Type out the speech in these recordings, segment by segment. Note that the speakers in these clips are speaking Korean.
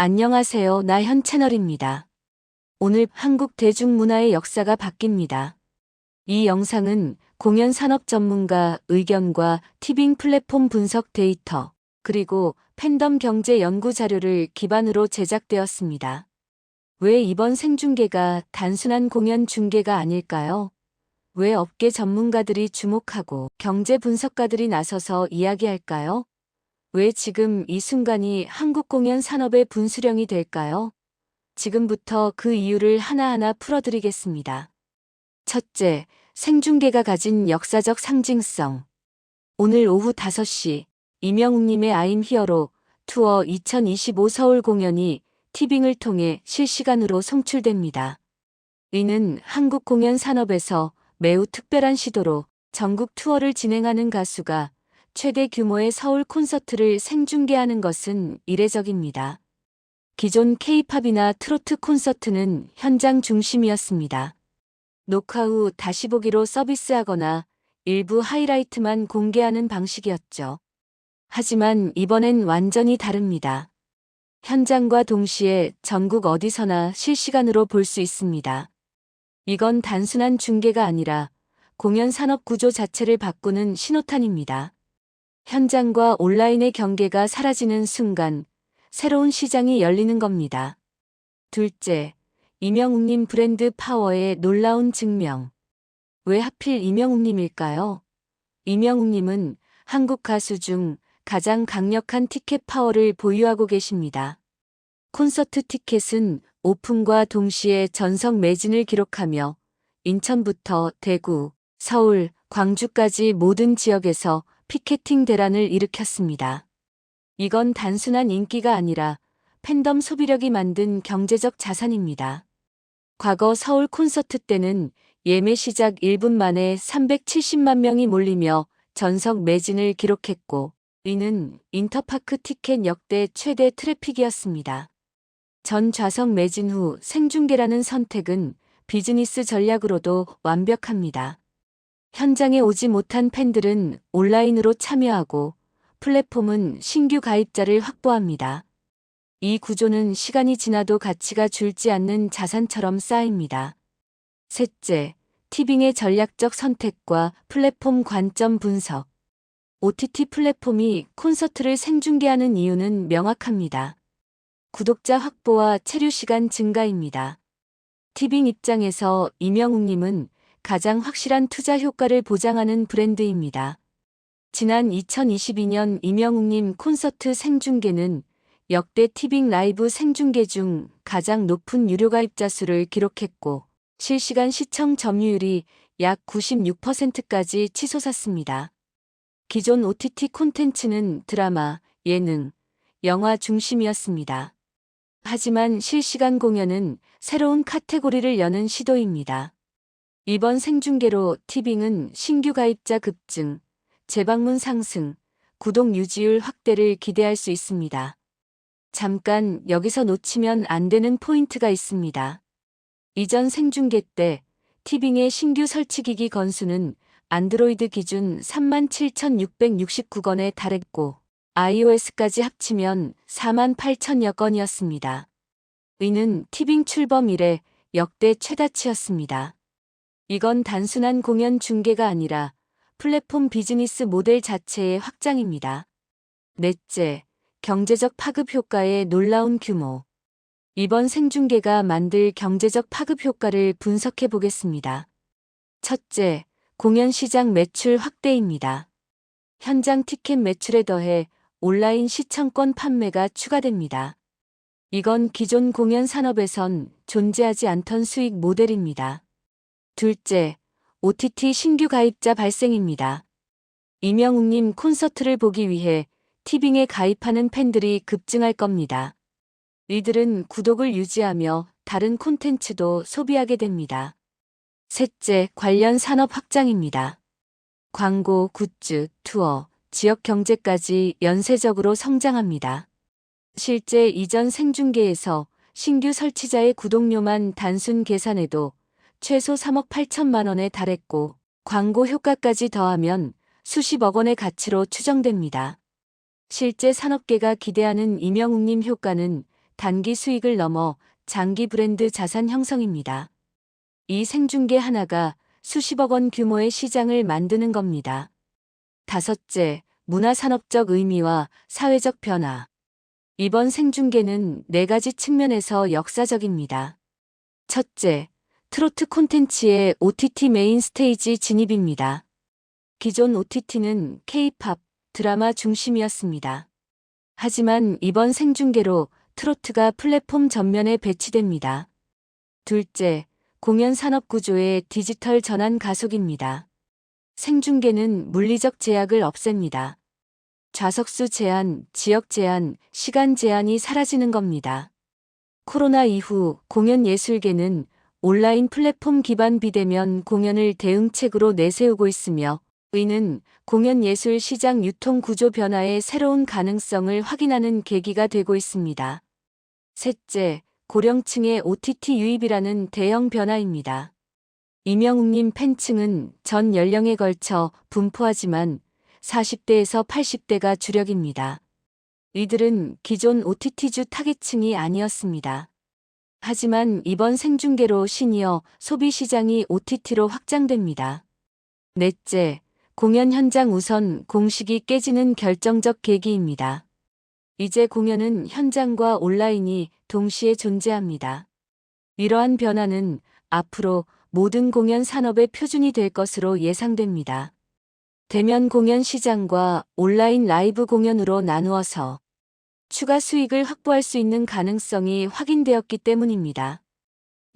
안녕하세요. 나현 채널입니다. 오늘 한국 대중문화의 역사가 바뀝니다. 이 영상은 공연 산업 전문가 의견과 티빙 플랫폼 분석 데이터, 그리고 팬덤 경제 연구 자료를 기반으로 제작되었습니다. 왜 이번 생중계가 단순한 공연 중계가 아닐까요? 왜 업계 전문가들이 주목하고 경제 분석가들이 나서서 이야기할까요? 왜 지금 이 순간이 한국 공연 산업의 분수령이 될까요? 지금부터 그 이유를 하나하나 풀어드리겠습니다. 첫째, 생중계가 가진 역사적 상징성. 오늘 오후 5시, 이명웅님의 아임 히어로 투어 2025 서울 공연이 티빙을 통해 실시간으로 송출됩니다. 이는 한국 공연 산업에서 매우 특별한 시도로 전국 투어를 진행하는 가수가 최대 규모의 서울 콘서트를 생중계하는 것은 이례적입니다. 기존 케이팝이나 트로트 콘서트는 현장 중심이었습니다. 녹화 후 다시 보기로 서비스하거나 일부 하이라이트만 공개하는 방식이었죠. 하지만 이번엔 완전히 다릅니다. 현장과 동시에 전국 어디서나 실시간으로 볼 수 있습니다. 이건 단순한 중계가 아니라 공연 산업 구조 자체를 바꾸는 신호탄입니다. 현장과 온라인의 경계가 사라지는 순간 새로운 시장이 열리는 겁니다. 둘째, 이명웅님 브랜드 파워의 놀라운 증명. 왜 하필 이명웅님일까요? 이명웅님은 한국 가수 중 가장 강력한 티켓 파워를 보유하고 계십니다. 콘서트 티켓은 오픈과 동시에 전석 매진을 기록하며 인천부터 대구, 서울, 광주까지 모든 지역에서 피케팅 대란을 일으켰습니다. 이건 단순한 인기가 아니라 팬덤 소비력이 만든 경제적 자산입니다. 과거 서울 콘서트 때는 예매 시작 1분 만에 370만 명이 몰리며 전석 매진을 기록했고, 이는 인터파크 티켓 역대 최대 트래픽이었습니다. 전 좌석 매진 후 생중계라는 선택은 비즈니스 전략으로도 완벽합니다. 현장에 오지 못한 팬들은 온라인으로 참여하고 플랫폼은 신규 가입자를 확보합니다. 이 구조는 시간이 지나도 가치가 줄지 않는 자산처럼 쌓입니다. 셋째, 티빙의 전략적 선택과 플랫폼 관점 분석. OTT 플랫폼이 콘서트를 생중계하는 이유는 명확합니다. 구독자 확보와 체류 시간 증가입니다. 티빙 입장에서 이명웅님은 가장 확실한 투자 효과를 보장하는 브랜드입니다. 지난 2022년 이명웅님 콘서트 생중계는 역대 티빙 라이브 생중계 중 가장 높은 유료 가입자 수를 기록했고 실시간 시청 점유율이 약 96%까지 치솟았습니다. 기존 OTT 콘텐츠는 드라마, 예능, 영화 중심이었습니다. 하지만 실시간 공연은 새로운 카테고리를 여는 시도입니다. 이번 생중계로 티빙은 신규 가입자 급증, 재방문 상승, 구독 유지율 확대를 기대할 수 있습니다. 잠깐 여기서 놓치면 안 되는 포인트가 있습니다. 이전 생중계 때 티빙의 신규 설치기기 건수는 안드로이드 기준 37,669건에 달했고 iOS까지 합치면 4만 8천여 건이었습니다. 이는 티빙 출범 이래 역대 최다치였습니다. 이건 단순한 공연 중계가 아니라 플랫폼 비즈니스 모델 자체의 확장입니다. 넷째, 경제적 파급 효과의 놀라운 규모. 이번 생중계가 만들 경제적 파급 효과를 분석해 보겠습니다. 첫째, 공연 시장 매출 확대입니다. 현장 티켓 매출에 더해 온라인 시청권 판매가 추가됩니다. 이건 기존 공연 산업에선 존재하지 않던 수익 모델입니다. 둘째, OTT 신규 가입자 발생입니다. 이명웅님 콘서트를 보기 위해 티빙에 가입하는 팬들이 급증할 겁니다. 이들은 구독을 유지하며 다른 콘텐츠도 소비하게 됩니다. 셋째, 관련 산업 확장입니다. 광고, 굿즈, 투어, 지역 경제까지 연쇄적으로 성장합니다. 실제 이전 생중계에서 신규 설치자의 구독료만 단순 계산해도 최소 3억 8천만 원에 달했고 광고 효과까지 더하면 수십억 원의 가치로 추정됩니다. 실제 산업계가 기대하는 이명웅님 효과는 단기 수익을 넘어 장기 브랜드 자산 형성입니다. 이 생중계 하나가 수십억 원 규모의 시장을 만드는 겁니다. 다섯째, 문화산업적 의미와 사회적 변화. 이번 생중계는 네 가지 측면에서 역사적입니다. 첫째, 트로트 콘텐츠의 OTT 메인 스테이지 진입입니다. 기존 OTT는 K-팝, 드라마 중심이었습니다. 하지만 이번 생중계로 트로트가 플랫폼 전면에 배치됩니다. 둘째, 공연 산업 구조의 디지털 전환 가속입니다. 생중계는 물리적 제약을 없앱니다. 좌석수 제한, 지역 제한, 시간 제한이 사라지는 겁니다. 코로나 이후 공연 예술계는 온라인 플랫폼 기반 비대면 공연을 대응책으로 내세우고 있으며 의는 공연 예술 시장 유통 구조 변화의 새로운 가능성을 확인하는 계기가 되고 있습니다. 셋째, 고령층의 OTT 유입이라는 대형 변화입니다. 이명웅님 팬층은 전 연령에 걸쳐 분포하지만 40대에서 80대가 주력입니다. 이들은 기존 OTT주 타겟층이 아니었습니다. 하지만 이번 생중계로 시니어 소비 시장이 OTT로 확장됩니다. 넷째, 공연 현장 우선 공식이 깨지는 결정적 계기입니다. 이제 공연은 현장과 온라인이 동시에 존재합니다. 이러한 변화는 앞으로 모든 공연 산업의 표준이 될 것으로 예상됩니다. 대면 공연 시장과 온라인 라이브 공연으로 나누어서 추가 수익을 확보할 수 있는 가능성이 확인되었기 때문입니다.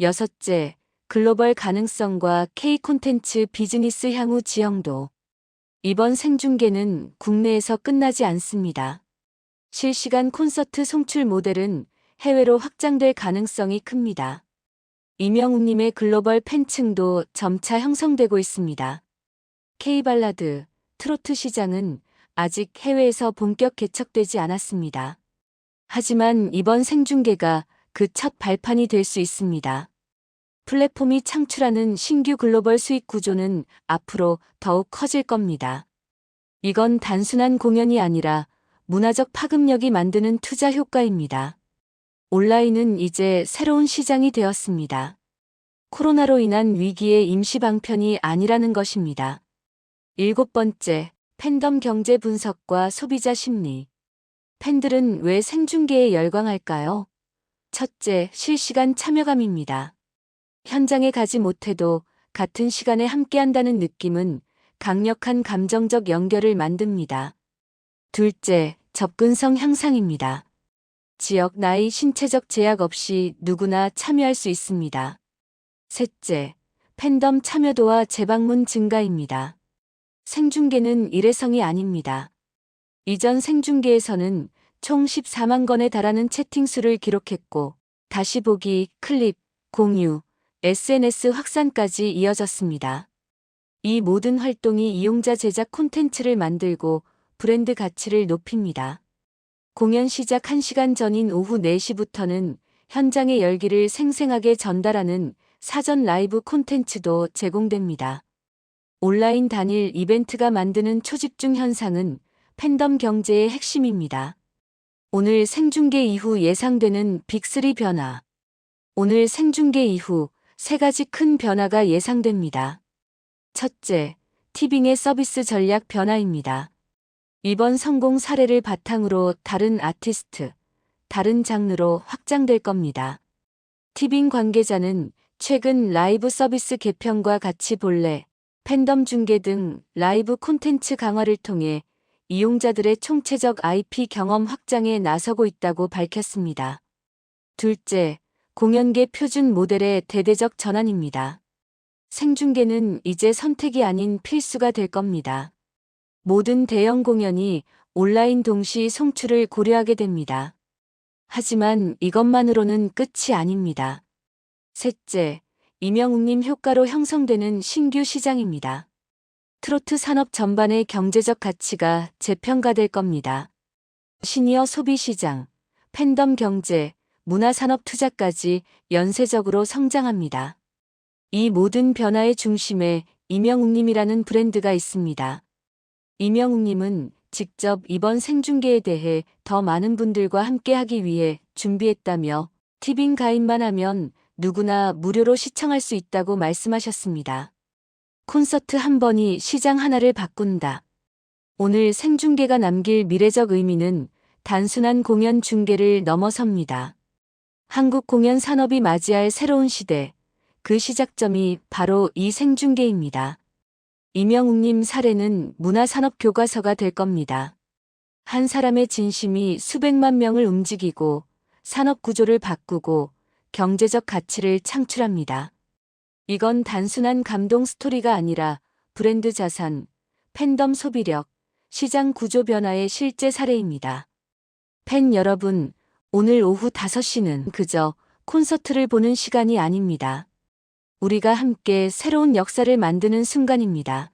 여섯째, 글로벌 가능성과 K 콘텐츠 비즈니스 향후 지형도 이번 생중계는 국내에서 끝나지 않습니다. 실시간 콘서트 송출 모델은 해외로 확장될 가능성이 큽니다. 이명웅님의 글로벌 팬층도 점차 형성되고 있습니다. K발라드, 트로트 시장은 아직 해외에서 본격 개척되지 않았습니다. 하지만 이번 생중계가 그 첫 발판이 될 수 있습니다. 플랫폼이 창출하는 신규 글로벌 수익 구조는 앞으로 더욱 커질 겁니다. 이건 단순한 공연이 아니라 문화적 파급력이 만드는 투자 효과입니다. 온라인은 이제 새로운 시장이 되었습니다. 코로나로 인한 위기의 임시 방편이 아니라는 것입니다. 일곱 번째, 팬덤 경제 분석과 소비자 심리. 팬들은 왜 생중계에 열광할까요? 첫째, 실시간 참여감입니다. 현장에 가지 못해도 같은 시간에 함께한다는 느낌은 강력한 감정적 연결을 만듭니다. 둘째, 접근성 향상입니다. 지역, 나이, 신체적 제약 없이 누구나 참여할 수 있습니다. 셋째, 팬덤 참여도와 재방문 증가입니다. 생중계는 일회성이 아닙니다. 이전 생중계에서는 총 14만 건에 달하는 채팅 수를 기록했고, 다시 보기, 클립, 공유, SNS 확산까지 이어졌습니다. 이 모든 활동이 이용자 제작 콘텐츠를 만들고 브랜드 가치를 높입니다. 공연 시작 1시간 전인 오후 4시부터는 현장의 열기를 생생하게 전달하는 사전 라이브 콘텐츠도 제공됩니다. 온라인 단일 이벤트가 만드는 초집중 현상은 팬덤 경제의 핵심입니다. 오늘 생중계 이후 예상되는 빅3 변화. 오늘 생중계 이후 세 가지 큰 변화가 예상됩니다. 첫째, 티빙의 서비스 전략 변화입니다. 이번 성공 사례를 바탕으로 다른 아티스트, 다른 장르로 확장될 겁니다. 티빙 관계자는 최근 라이브 서비스 개편과 같이 본래 팬덤 중계 등 라이브 콘텐츠 강화를 통해 이용자들의 총체적 IP 경험 확장에 나서고 있다고 밝혔습니다. 둘째, 공연계 표준 모델의 대대적 전환입니다. 생중계는 이제 선택이 아닌 필수가 될 겁니다. 모든 대형 공연이 온라인 동시 송출을 고려하게 됩니다. 하지만 이것만으로는 끝이 아닙니다. 셋째, 이명웅님 효과로 형성되는 신규 시장입니다. 트로트 산업 전반의 경제적 가치가 재평가될 겁니다. 시니어 소비 시장, 팬덤 경제, 문화산업 투자까지 연쇄적으로 성장합니다. 이 모든 변화의 중심에 이명웅님이라는 브랜드가 있습니다. 이명웅님은 직접 이번 생중계에 대해 더 많은 분들과 함께하기 위해 준비했다며 티빙 가입만 하면 누구나 무료로 시청할 수 있다고 말씀하셨습니다. 콘서트 한 번이 시장 하나를 바꾼다. 오늘 생중계가 남길 미래적 의미는 단순한 공연 중계를 넘어섭니다. 한국 공연 산업이 맞이할 새로운 시대, 그 시작점이 바로 이 생중계입니다. 이명웅님 사례는 문화산업 교과서가 될 겁니다. 한 사람의 진심이 수백만 명을 움직이고 산업 구조를 바꾸고 경제적 가치를 창출합니다. 이건 단순한 감동 스토리가 아니라 브랜드 자산, 팬덤 소비력, 시장 구조 변화의 실제 사례입니다. 팬 여러분, 오늘 오후 5시는 그저 콘서트를 보는 시간이 아닙니다. 우리가 함께 새로운 역사를 만드는 순간입니다.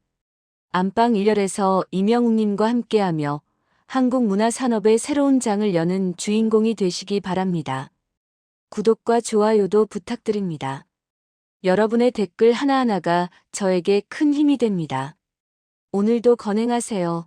안방 1열에서 이명웅님과 함께하며 한국 문화 산업의 새로운 장을 여는 주인공이 되시기 바랍니다. 구독과 좋아요도 부탁드립니다. 여러분의 댓글 하나하나가 저에게 큰 힘이 됩니다. 오늘도 건행하세요.